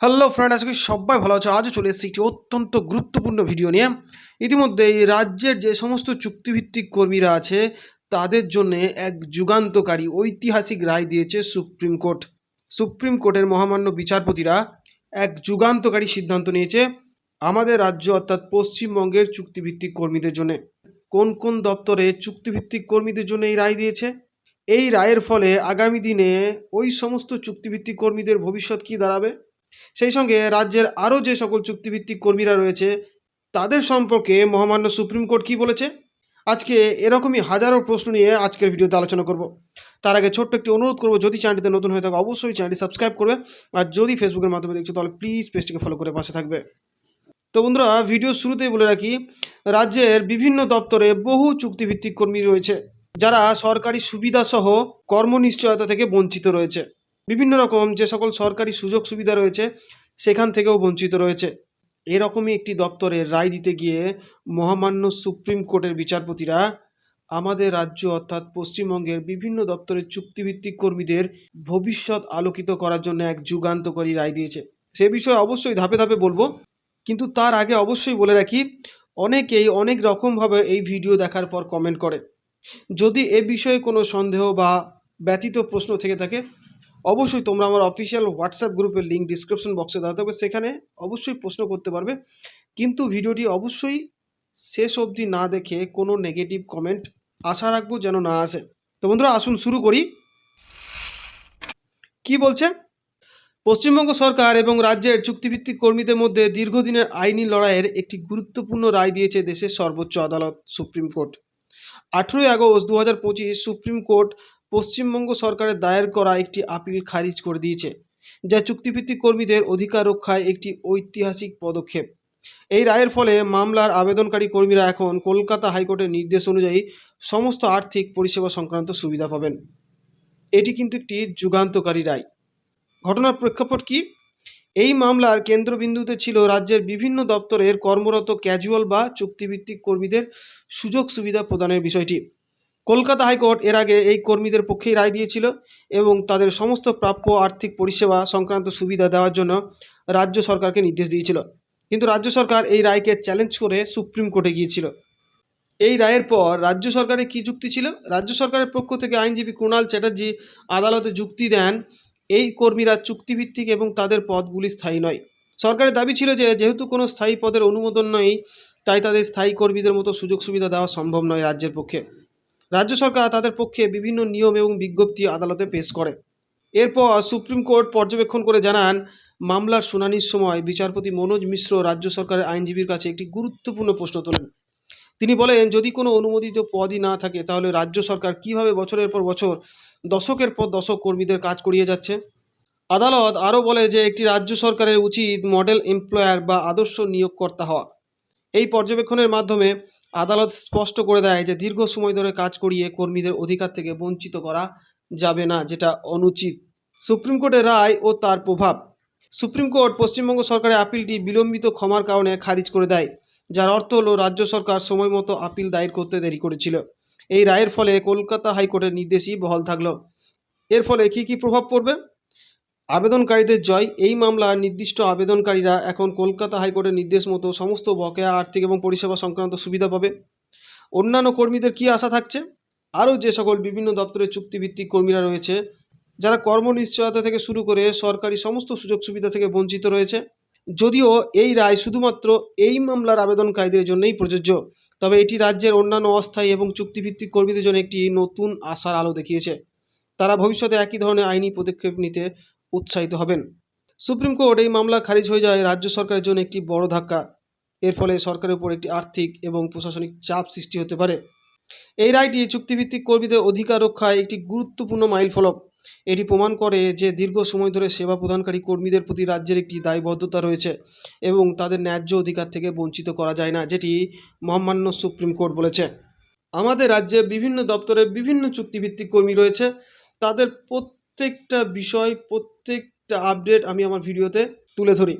Hello friend আজকে সবাই ভালো আছে। আজও চলে এসেছি একটি অত্যন্ত গুরুত্বপূর্ণ ভিডিও নিয়ে। ইতিমধ্যে রাজ্যের যে সমস্ত চুক্তিভিত্তিক কর্মীরা আছে, তাদের জন্য এক যুগান্তকারী ঐতিহাসিক রায় দিয়েছে সুপ্রিম কোর্ট সুপ্রিম কোর্টের মহামান্য বিচারপতিরা এক যুগান্তকারী সিদ্ধান্ত নিয়েছে আমাদের রাজ্য অর্থাৎ পশ্চিমবঙ্গের চুক্তিভিত্তিক কর্মীদের জন্য। কোন কোন দপ্তরে চুক্তিভিত্তিক কর্মীদের জন্য এই রায় দিয়েছে? এই রায়ের ফলে আগামী দিনে ওই সমস্ত চুক্তিভিত্তিক কর্মীদের ভবিষ্যৎ কী দাঁড়াবে? সেই সঙ্গে রাজ্যের আরও যে সকল চুক্তিভিত্তিক কর্মীরা রয়েছে, তাদের সম্পর্কে মহামান্য সুপ্রিম কোর্ট কী বলেছে? আজকে এরকমই হাজারো প্রশ্ন নিয়ে আজকের ভিডিওতে আলোচনা করব। তার আগে ছোট্ট একটি অনুরোধ করব, যদি চ্যানেলটিতে নতুন হয়ে থাকে, অবশ্যই চ্যানেলটি সাবস্ক্রাইব করবে। আর যদি ফেসবুকের মাধ্যমে দেখছ, তাহলে প্লিজ পেজটিকে ফলো করে পাশে থাকবে। তো বন্ধুরা, ভিডিও শুরুতেই বলে রাখি, রাজ্যের বিভিন্ন দপ্তরে বহু চুক্তিভিত্তিক কর্মী রয়েছে, যারা সরকারি সুবিধাসহ কর্মনিশ্চয়তা থেকে বঞ্চিত রয়েছে। বিভিন্ন রকম যে সকল সরকারি সুযোগ সুবিধা রয়েছে, সেখান থেকেও বঞ্চিত রয়েছে। এরকমই একটি দপ্তরের রায় দিতে গিয়ে মহামান্য সুপ্রিম কোর্টের বিচারপতিরা আমাদের রাজ্য অর্থাৎ পশ্চিমবঙ্গের বিভিন্ন দপ্তরের চুক্তিভিত্তিক কর্মীদের ভবিষ্যৎ আলোকিত করার জন্য এক যুগান্তকারী রায় দিয়েছে। সে বিষয়ে অবশ্যই ধাপে ধাপে বলব। কিন্তু তার আগে অবশ্যই বলে রাখি, অনেকেই অনেক রকমভাবে এই ভিডিও দেখার পর কমেন্ট করে। যদি এ বিষয়ে কোনো সন্দেহ বা ব্যতীত প্রশ্ন থেকে থাকে অবশ্যই তোমরা আমার অফিসিয়াল হোয়াটসঅ্যাপ গ্রুপের লিঙ্ক ডিসক্রিপশন বক্সে দেওয়া থাকবে, সেখানে অবশ্যই প্রশ্ন করতে পারবে। কিন্তু ভিডিওটি অবশ্যই শেষ অবধি না দেখে কোনো নেগেটিভ কমেন্ট আশা রাখব যেন না আসে। তো বন্ধুরা, আসুন শুরু করি। কি বলছে? পশ্চিমবঙ্গ সরকার এবং রাজ্যের চুক্তিভিত্তিক কর্মীদের মধ্যে দীর্ঘদিনের আইনি লড়াইয়ের একটি গুরুত্বপূর্ণ রায় দিয়েছে দেশের সর্বোচ্চ আদালত সুপ্রিম কোর্ট আঠেরোই আগস্ট দু সুপ্রিম কোর্ট পশ্চিমবঙ্গ সরকারের দায়ের করা একটি আপিল খারিজ করে দিয়েছে, যা চুক্তিভিত্তিক কর্মীদের অধিকার রক্ষায় একটি ঐতিহাসিক পদক্ষেপ। এই রায়ের ফলে মামলার আবেদনকারী কর্মীরা এখন কলকাতা হাইকোর্টের নির্দেশ অনুযায়ী সমস্ত আর্থিক পরিষেবা সংক্রান্ত সুবিধা পাবেন। এটি কিন্তু একটি যুগান্তকারী রায়। ঘটনার প্রেক্ষাপট কি? এই মামলার কেন্দ্রবিন্দুতে ছিল রাজ্যের বিভিন্ন দপ্তরের কর্মরত ক্যাজুয়াল বা চুক্তিভিত্তিক কর্মীদের সুযোগ সুবিধা প্রদানের বিষয়টি। কলকাতা হাইকোর্ট এর আগে এই কর্মীদের পক্ষেই রায় দিয়েছিল এবং তাদের সমস্ত প্রাপ্য আর্থিক পরিষেবা সংক্রান্ত সুবিধা দেওয়ার জন্য রাজ্য সরকারকে নির্দেশ দিয়েছিল। কিন্তু রাজ্য সরকার এই রায়কে চ্যালেঞ্জ করে সুপ্রিম কোর্টে গিয়েছিল। এই রায়ের পর রাজ্য সরকারের কী যুক্তি ছিল? রাজ্য সরকারের পক্ষ থেকে আইনজীবী কুণাল চ্যাটার্জি আদালতে যুক্তি দেন, এই কর্মীরা চুক্তিভিত্তিক এবং তাদের পদগুলি স্থায়ী নয়। সরকারের দাবি ছিল যে, যেহেতু কোনো স্থায়ী পদের অনুমোদন নেই, তাই তাদের স্থায়ী কর্মীদের মতো সুযোগ সুবিধা দেওয়া সম্ভব নয় রাজ্যের পক্ষে। রাজ্য সরকার তাদের পক্ষে বিভিন্ন নিয়ম এবং বিজ্ঞপ্তি আদালতে পেশ করে। এরপর সুপ্রিম কোর্ট পর্যবেক্ষণ করে জানান, মামলার শুনানির সময় বিচারপতি মনোজ মিশ্র রাজ্য সরকারের আইনজীবীর কাছে একটি গুরুত্বপূর্ণ প্রশ্ন তোলেন। তিনি বলেন, যদি কোনো অনুমোদিত পদই না থাকে, তাহলে রাজ্য সরকার কীভাবে বছরের পর বছর, দশকের পর দশক কর্মীদের কাজ করিয়ে যাচ্ছে? আদালত আরও বলে যে, একটি রাজ্য সরকারের উচিত মডেল এমপ্লয়ার বা আদর্শ নিয়োগকর্তা হওয়া। এই পর্যবেক্ষণের মাধ্যমে আদালত স্পষ্ট করে দেয় যে দীর্ঘ সময় ধরে কাজ করিয়ে কর্মীদের অধিকার থেকে বঞ্চিত করা যাবে না, যেটা অনুচিত। সুপ্রিম কোর্টের রায় ও তার প্রভাব। সুপ্রিম কোর্ট পশ্চিমবঙ্গ সরকারের আপিলটি বিলম্বিত ক্ষমার কারণে খারিজ করে দেয়, যার অর্থ হলো রাজ্য সরকার সময় মতো আপিল দায়ের করতে দেরি করেছিল। এই রায়ের ফলে কলকাতা হাইকোর্টের নির্দেশই বহাল থাকল। এর ফলে কি কি প্রভাব পড়বে? আবেদনকারীদের জয়। এই মামলার নির্দিষ্ট আবেদনকারীরা এখন কলকাতা হাইকোর্টের নির্দেশ মতো সমস্ত বকেয়া আর্থিক এবং পরিষেবা সংক্রান্ত সুবিধা পাবে। অন্যান্য কর্মীদের কি আশা থাকছে? আরও যে সকল বিভিন্ন দপ্তরের চুক্তিভিত্তিক কর্মীরা রয়েছে, যারা কর্মনিশ্চয়তা থেকে শুরু করে সরকারি সমস্ত সুযোগ সুবিধা থেকে বঞ্চিত রয়েছে, যদিও এই রায় শুধুমাত্র এই মামলার আবেদনকারীদের জন্যই প্রযোজ্য। তবে এটি রাজ্যের অন্যান্য অস্থায়ী এবং চুক্তিভিত্তিক কর্মীদের জন্য একটি নতুন আশার আলো দেখিয়েছে। তারা ভবিষ্যতে একই ধরনের আইনি পদক্ষেপ নিতে উৎসাহিত হবেন। সুপ্রিম কোর্ট এই মামলা খারিজ হয়ে যায় রাজ্য সরকারের জন্য একটি বড় ধাক্কা। এর ফলে সরকারের উপর একটি আর্থিক এবং প্রশাসনিক চাপ সৃষ্টি হতে পারে। এই রায়টি চুক্তিভিত্তিক কর্মীদের অধিকার রক্ষায় একটি গুরুত্বপূর্ণ মাইলফলক। এটি প্রমাণ করে যে দীর্ঘ সময় ধরে সেবা প্রদানকারী কর্মীদের প্রতি রাজ্যের একটি দায়বদ্ধতা রয়েছে এবং তাদের ন্যায্য অধিকার থেকে বঞ্চিত করা যায় না, যেটি মহামান্য সুপ্রিম কোর্ট বলেছে। আমাদের রাজ্যে বিভিন্ন দপ্তরে বিভিন্ন চুক্তিভিত্তিক কর্মী রয়েছে। তাদের প্রত্যেকটা বিষয়, প্রত্যেকটা আপডেট আমি আমার ভিডিওতে তুলে ধরি।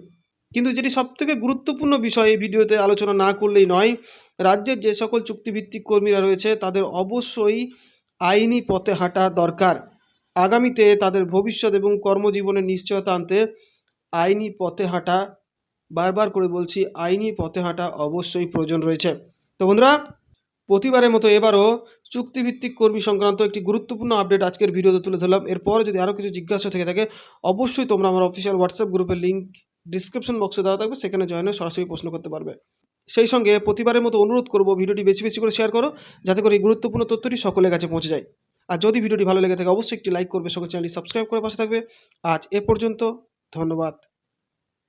কিন্তু যেটি সবথেকে গুরুত্বপূর্ণ বিষয় এই ভিডিওতে আলোচনা না করলেই নয়, রাজ্যের যে সকল চুক্তিভিত্তিক কর্মীরা রয়েছে, তাদের অবশ্যই আইনি পথে হাঁটা দরকার। আগামীতে তাদের ভবিষ্যৎ এবং কর্মজীবনের নিশ্চয়তা আনতে আইনি পথে হাঁটা, বারবার করে বলছি, আইনি পথে হাঁটা অবশ্যই প্রয়োজন রয়েছে। তো বন্ধুরা প্রতিবারের মতো এবারও চুক্তিভিত্তিক কর্মী সংক্রান্ত একটি গুরুত্বপূর্ণ আপডেট আজকের ভিডিওতে তুলে ধরলাম। এরপর যদি আরও কিছু জিজ্ঞাসা থেকে থাকে, অবশ্যই তোমরা আমার অফিসিয়াল হোয়াটসঅ্যাপ গ্রুপের লিঙ্ক ডিসক্রিপশন বক্সে দেওয়া থাকবে, সেখানে জয়েন হয়ে সরাসরি প্রশ্ন করতে পারবে। সেই সঙ্গে প্রতিবারের মতো অনুরোধ করব, ভিডিওটি বেশি বেশি করে শেয়ার করো, যাতে করে এই গুরুত্বপূর্ণ তথ্যটি সকলের কাছে পৌঁছে যায়। আর যদি ভিডিওটি ভালো লেগে থাকে, অবশ্যই একটি লাইক করবে সঙ্গে চ্যানেলটি সাবস্ক্রাইব করে পাশে থাকবে। আজ এ পর্যন্ত, ধন্যবাদ।